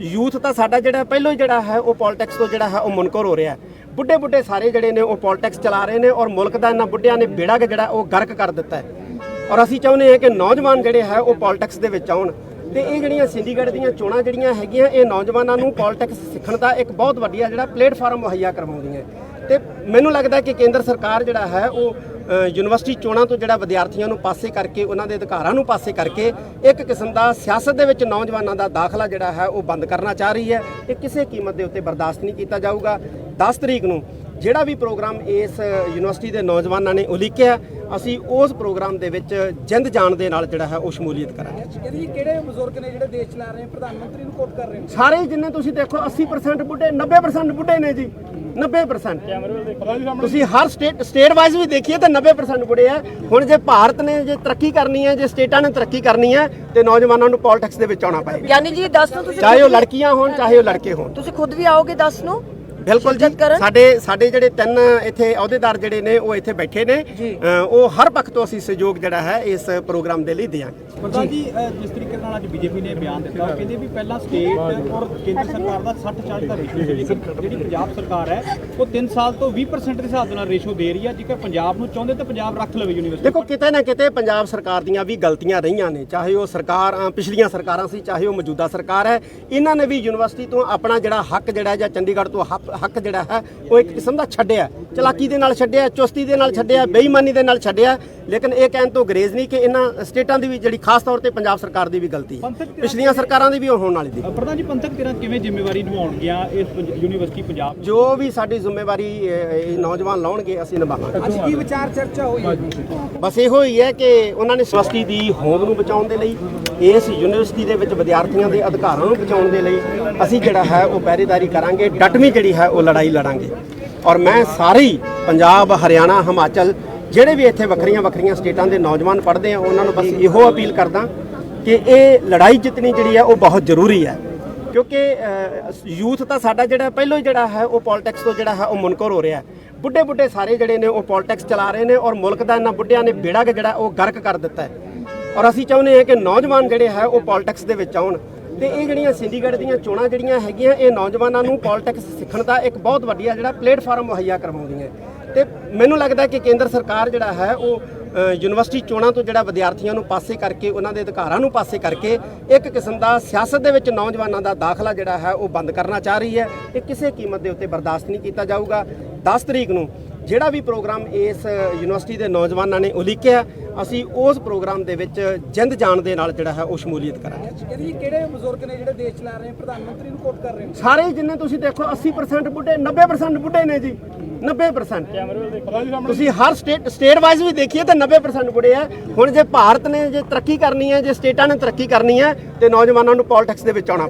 Youth ਤਾਂ ਸਾਡਾ ਜਿਹੜਾ ਪਹਿਲਾਂ ਹੀ ਜਿਹੜਾ ਹੈ, ਉਹ ਪੋਲਿਟਿਕਸ ਤੋਂ ਜਿਹੜਾ ਹੈ, ਉਹ ਮੁਨਕਰ ਹੋ ਰਿਹਾ ਬੁੱਢੇ ਬੁੱਢੇ ਸਾਰੇ ਜਿਹੜੇ ਨੇ, ਉਹ ਪੋਲਿਟਿਕਸ ਚਲਾ ਰਹੇ ਨੇ ਔਰ ਮੁਲਕ ਦਾ ਇਹਨਾਂ ਬੁੱਢਿਆਂ ਨੇ ਬੇੜਾ ਕੁ ਜਿਹੜਾ, ਉਹ ਗਰਕ ਕਰ ਦਿੱਤਾ ਹੈ। ਔਰ ਅਸੀਂ ਚਾਹੁੰਦੇ ਹਾਂ ਕਿ ਨੌਜਵਾਨ ਜਿਹੜੇ ਹੈ, ਉਹ ਪੋਲਿਟਿਕਸ ਦੇ ਵਿੱਚ ਆਉਣ। ਤੇ ਇਹ ਜਿਹੜੀਆਂ ਸਿੰਡੀਗੜ੍ਹ ਦੀਆਂ ਚੋਣਾਂ ਜਿਹੜੀਆਂ ਹੈਗੀਆਂ, ਇਹ ਨੌਜਵਾਨਾਂ ਨੂੰ ਪੋਲਿਟਿਕਸ ਸਿੱਖਣ ਦਾ ਇੱਕ ਬਹੁਤ ਵਧੀਆ ਜਿਹੜਾ ਪਲੇਟਫਾਰਮ ਮੁਹੱਈਆ ਕਰਵਾਉਂਦੀਆਂ ਤੇ ਮੈਨੂੰ ਲੱਗਦਾ ਕਿ ਕੇਂਦਰ ਸਰਕਾਰ ਜਿਹੜਾ ਹੈ, ਉਹ ਯੂਨੀਵਰਸਿਟੀ ਚੋਣਾਂ ਤੋਂ ਜਿਹੜਾ ਵਿਦਿਆਰਥੀਆਂ ਨੂੰ ਪਾਸੇ ਕਰਕੇ, ਉਹਨਾਂ ਦੇ ਅਧਿਕਾਰਾਂ ਨੂੰ ਪਾਸੇ ਕਰਕੇ, ਇੱਕ ਕਿਸਮ ਦਾ ਸਿਆਸਤ ਦੇ ਵਿੱਚ ਨੌਜਵਾਨਾਂ ਦਾ ਦਾਖਲਾ ਜਿਹੜਾ ਹੈ ਉਹ ਬੰਦ ਕਰਨਾ ਚਾਹ ਰਹੀ ਹੈ। ਇਹ ਕਿਸੇ ਕੀਮਤ ਦੇ ਉੱਤੇ ਬਰਦਾਸ਼ਤ ਨਹੀਂ ਕੀਤਾ ਜਾਊਗਾ। 10 ਤਰੀਕ ਨੂੰ ਜਿਹੜਾ ਵੀ ਪ੍ਰੋਗਰਾਮ ਇਸ ਯੂਨੀਵਰਸਿਟੀ ਦੇ ਨੌਜਵਾਨਾਂ ਨੇ ਉਲੀਕਿਆ ਅਸੀਂ ਉਸ ਪ੍ਰੋਗਰਾਮ ਦੇ ਵਿੱਚ ਜਿੰਦ ਜਾਣ ਦੇ ਨਾਲ ਜਿਹੜਾ ਹੈ ਉਹ ਸ਼ਮੂਲੀਅਤ ਕਰਾਂਗੇ। ਜੀ ਕਿਹੜੇ ਬਜ਼ੁਰਗ ਨੇ ਜਿਹੜੇ ਦੇਸ਼ ਚਲਾ ਰਹੇ ਨੇ? ਪ੍ਰਧਾਨ ਮੰਤਰੀ ਨੂੰ ਕੋਟ ਕਰ ਰਹੇ ਨੇ? ਸਾਰੇ ਜਿੰਨੇ ਤੁਸੀਂ ਦੇਖੋ 80% ਬੁੱਢੇ 90% ਬੁੱਢੇ ਨੇ ਜੀ। 90% ਤੁਸੀਂ ਹਰ ਸਟੇਟ ਸਟੇਟ ਵਾਈਜ਼ ਵੀ ਦੇਖੀਏ ਤਾਂ 90% ਬੁੱਢੇ ਆ। ਹੁਣ ਜੇ ਭਾਰਤ ਨੇ ਜੇ ਤਰੱਕੀ ਕਰਨੀ ਹੈ ਜੇ ਸਟੇਟਾਂ ਨੇ ਤਰੱਕੀ ਕਰਨੀ ਹੈ ਤੇ ਨੌਜਵਾਨਾਂ ਨੂੰ ਪੋਲਿਟਿਕਸ ਦੇ ਵਿੱਚ ਆਉਣਾ ਪਏਗਾ। ਯਾਨੀ ਜੀ 10 ਨੂੰ ਤੁਸੀਂ ਚਾਹੇ ਉਹ ਲੜਕੀਆਂ ਹੋਣ ਚਾਹੇ ਉਹ ਲੜਕੇ ਹੋਣ। ਤੁਸੀਂ ਖੁਦ ਵੀ ਆਓਗੇ 10 ਨੂੰ? ਬਿਲਕੁਲ ਜੀ? ਸਾਡੇ ਸਾਡੇ ਜਿਹੜੇ ਤਿੰਨ ਇੱਥੇ ਅਹੁਦੇਦਾਰ ਜਿਹੜੇ ਨੇ ਉਹ ਇੱਥੇ ਬੈਠੇ ਨੇ। ਉਹ ਹਰ ਪੱਖ ਤੋਂ ਅਸੀਂ ਸਹਿਯੋਗ ਜਿਹੜਾ ਹੈ ਇਸ ਪ੍ਰੋਗਰਾਮ ਦੇ ਲਈ ਦਿਆਂਗੇ। ਪ੍ਰਧਾਨ ਜੀ ਜਿਸ ਤਰੀਕੇ ਨਾਲ ਅੱਜ ਬੀਜੇਪੀ ਨੇ ਬਿਆਨ ਦਿੱਤਾ ਕਹਿੰਦੇ ਵੀ ਪਹਿਲਾਂ ਸਟੇਟ ਔਰ ਕੇਂਦਰ ਸਰਕਾਰ ਦਾ 60 40 ਦਾ ਰੇਸ਼ੋ ਸੀ ਲੇਕਿਨ ਜਿਹੜੀ ਪੰਜਾਬ ਸਰਕਾਰ ਹੈ ਉਹ 3 ਸਾਲ ਤੋਂ 20% ਦੇ ਹਿਸਾਬ ਨਾਲ ਰੇਸ਼ੋ ਦੇ ਰਹੀ ਹੈ। ਜੇਕਰ ਪੰਜਾਬ ਨੂੰ ਚਾਹੁੰਦੇ ਤਾਂ ਪੰਜਾਬ ਰੱਖ ਲਵੇ ਯੂਨੀਵਰਸਿਟੀ ਦੇਖੋ ਕਿਤੇ ਨਾ ਕਿਤੇ ਪੰਜਾਬ ਸਰਕਾਰ ਦੀਆਂ ਵੀ ਗਲਤੀਆਂ ਰਹੀਆਂ ਨੇ ਚਾਹੇ ਉਹ ਸਰਕਾਰ ਪਿਛਲੀਆਂ ਸਰਕਾਰਾਂ ਸੀ ਚਾਹੇ ਉਹ ਮੌਜੂਦਾ ਸਰਕਾਰ ਹੈ। ਇਹਨਾਂ ਨੇ ਵੀ ਯੂਨੀਵਰਸਿਟੀ ਤੋਂ ਆਪਣਾ ਜਿਹੜਾ ਹੱਕ ਜਿਹੜਾ ਹੈ ਜਾਂ ਚੰਡੀਗੜ੍ਹ ਤੋਂ ਹੱਕ ਜਿਹੜਾ ਹੈ ਉਹ ਇੱਕ ਕਿਸਮ ਦਾ ਛੱਡਿਆ। ਚਲਾਕੀ ਦੇ ਨਾਲ ਛੱਡਿਆ ਚੁਸਤੀ ਦੇ ਨਾਲ ਛੱਡਿਆ ਬੇਈਮਾਨੀ ਦੇ ਨਾਲ ਛੱਡਿਆ। ਲੇਕਿਨ ਇਹ ਕਹਿਣ ਤੋਂ ਗਰੇਜ਼ ਨਹੀਂ ਕਿ ਇਹਨਾਂ ਸਟੇਟਾਂ ਦੀ ਵੀ ਜਿਹੜੀ ਖਾਸ ਤੌਰ ਤੇ ਪੰਜਾਬ ਸਰਕਾਰ ਦੀ ਵੀ ਗਲਤੀ ਹੈ। ਪਿਛਲੀਆਂ ਸਰਕਾਰਾਂ ਦੀ ਵੀ ਹੋਣ ਵਾਲੀ ਦੀ ਪ੍ਰਧਾਨ ਜੀ ਪੰਥਕ ਧਿਰਾਂ ਕਿਵੇਂ ਜ਼ਿੰਮੇਵਾਰੀ ਨਿਭਾਉਣਗੀਆਂ ਇਸ ਯੂਨੀਵਰਸਿਟੀ ਪੰਜਾਬ? ਜੋ ਵੀ ਸਾਡੀ ਜ਼ਿੰਮੇਵਾਰੀ ਇਹ ਨੌਜਵਾਨ ਲਾਉਣਗੇ ਅਸੀਂ ਨਿਭਾਵਾਂਗੇ। ਅੱਜ ਕੀ ਵਿਚਾਰ ਚਰਚਾ ਹੋਈ ਬਸ ਇਹੋ ਹੀ ਹੈ ਕਿ ਉਹਨਾਂ ਨੇ ਯੂਨੀਵਰਸਿਟੀ ਦੀ ਹੋਂਦ ਨੂੰ ਬਚਾਉਣ ਦੇ ਲਈ ਇਸ ਯੂਨੀਵਰਸਿਟੀ ਦੇ ਵਿੱਚ ਵਿਦਿਆਰਥੀਆਂ ਦੇ ਅਧਿਕਾਰਾਂ ਨੂੰ ਬਚਾਉਣ ਦੇ ਲਈ ਅਸੀਂ ਜਿਹੜਾ ਹੈ ਉਹ ਪਹਿਰੇਦਾਰੀ ਕਰਾਂਗੇ। ਡਟਵੀਂ ਜਿਹੜੀ ਹੈ ਉਹ ਲੜਾਈ ਲੜਾਂਗੇ। ਔਰ ਮੈਂ ਸਾਰੇ ਹੀ ਪੰਜਾਬ, ਹਰਿਆਣਾ, ਹਿਮਾਚਲ ਜਿਹੜੇ ਵੀ ਇੱਥੇ ਵੱਖਰੀਆਂ ਵੱਖਰੀਆਂ ਸਟੇਟਾਂ ਦੇ ਨੌਜਵਾਨ ਪੜ੍ਹਦੇ ਆ, ਉਹਨਾਂ ਨੂੰ ਬਸ ਇਹੋ ਅਪੀਲ ਕਰਦਾ ਕਿ ਇਹ ਲੜਾਈ ਜਿੱਤਣੀ ਜਿਹੜੀ ਹੈ, ਉਹ ਬਹੁਤ ਜ਼ਰੂਰੀ ਹੈ। ਕਿਉਂਕਿ ਯੂਥ ਤਾਂ ਸਾਡਾ ਜਿਹੜਾ ਪਹਿਲਾਂ ਹੀ ਜਿਹੜਾ ਹੈ, ਉਹ ਪੋਲਿਟਿਕਸ ਤੋਂ ਜਿਹੜਾ ਹੈ, ਉਹ ਮੁਨਕਰ ਹੋ ਰਿਹਾ ਬੁੱਢੇ ਬੁੱਢੇ ਸਾਰੇ ਜਿਹੜੇ ਨੇ, ਉਹ ਪੋਲਿਟਿਕਸ ਚਲਾ ਰਹੇ ਨੇ ਔਰ ਮੁਲਕ ਦਾ ਇਹਨਾਂ ਬੁੱਢਿਆਂ ਨੇ ਬੇੜਾ ਕੁ ਜਿਹੜਾ, ਉਹ ਗਰਕ ਕਰ ਦਿੱਤਾ ਹੈ। ਔਰ ਅਸੀਂ ਚਾਹੁੰਦੇ ਹਾਂ ਕਿ ਨੌਜਵਾਨ ਜਿਹੜੇ ਹੈ, ਉਹ ਪੋਲਿਟਿਕਸ ਦੇ ਵਿੱਚ ਆਉਣ। ਤੇ ਇਹ ਜਿਹੜੀਆਂ ਸਿੰਡੀਗੜ੍ਹ ਦੀਆਂ ਚੋਣਾਂ ਜਿਹੜੀਆਂ ਹੈਗੀਆਂ, ਇਹ ਨੌਜਵਾਨਾਂ ਨੂੰ ਪੋਲਿਟਿਕਸ ਸਿੱਖਣ ਦਾ ਇੱਕ ਬਹੁਤ ਵਧੀਆ ਜਿਹੜਾ ਪਲੇਟਫਾਰਮ ਮੁਹੱਈਆ ਕਰਵਾਉਂਦੀਆਂ ਤੇ ਮੈਨੂੰ ਲੱਗਦਾ ਕਿ ਕੇਂਦਰ ਸਰਕਾਰ ਜਿਹੜਾ ਹੈ, ਉਹ ਯੂਨੀਵਰਸਿਟੀ ਚੋਣਾਂ ਤੋਂ ਜਿਹੜਾ ਵਿਦਿਆਰਥੀਆਂ ਨੂੰ ਪਾਸੇ ਕਰਕੇ, ਉਹਨਾਂ ਦੇ ਅਧਿਕਾਰਾਂ ਨੂੰ ਪਾਸੇ ਕਰਕੇ ਇੱਕ ਕਿਸਮ ਦਾ ਸਿਆਸਤ ਦੇ ਵਿੱਚ ਨੌਜਵਾਨਾਂ ਦਾ ਦਾਖਲਾ ਜਿਹੜਾ ਹੈ, ਉਹ ਬੰਦ ਕਰਨਾ ਚਾਹ ਰਹੀ ਹੈ। ਇਹ ਕਿਸੇ ਕੀਮਤ ਦੇ ਉੱਤੇ ਬਰਦਾਸ਼ਤ ਨਹੀਂ ਕੀਤਾ ਜਾਊਗਾ। 10 ਤਰੀਕ ਨੂੰ ਜਿਹੜਾ ਵੀ ਪ੍ਰੋਗਰਾਮ ਇਸ ਯੂਨੀਵਰਸਿਟੀ ਦੇ ਨੌਜਵਾਨਾਂ ਨੇ ਉਲੀਕਿਆ ਅਸੀਂ ਉਸ ਪ੍ਰੋਗਰਾਮ ਦੇ ਵਿੱਚ ਜਿੰਦ ਜਾਣ ਦੇ ਨਾਲ ਜਿਹੜਾ ਹੈ ਉਹ ਸ਼ਮੂਲੀਅਤ ਕਰਾਂਗੇ। ਕਹਿੰਦੇ ਜੀ ਕਿਹੜੇ ਬਜ਼ੁਰਗ ਨੇ ਜਿਹੜੇ ਦੇਸ਼ ਚਲਾ ਰਹੇ ਪ੍ਰਧਾਨ ਮੰਤਰੀ ਨੂੰ ਕੋਟ ਕਰ ਰਹੇ ਨੇ? ਸਾਰੇ ਜਿੰਨੇ ਤੁਸੀਂ ਦੇਖੋ 80% ਬੁੱਢੇ 90% ਬੁੱਢੇ ਨੇ ਜੀ। 90% ਤੁਸੀਂ ਹਰ ਸਟੇਟ ਸਟੇਟ ਵਾਈਜ਼ ਵੀ ਦੇਖੀਏ ਤਾਂ 90% ਬੁੱਢੇ ਆ। ਹੁਣ ਜੇ ਭਾਰਤ ਨੇ ਜੇ ਤਰੱਕੀ ਕਰਨੀ ਹੈ ਜੇ ਸਟੇਟਾਂ ਨੇ ਤਰੱਕੀ ਕਰਨੀ ਹੈ ਤੇ ਨੌਜਵਾਨਾਂ ਨੂੰ ਪੋਲਿਟਿਕਸ ਦੇ ਵਿੱਚ ਆਉਣਾ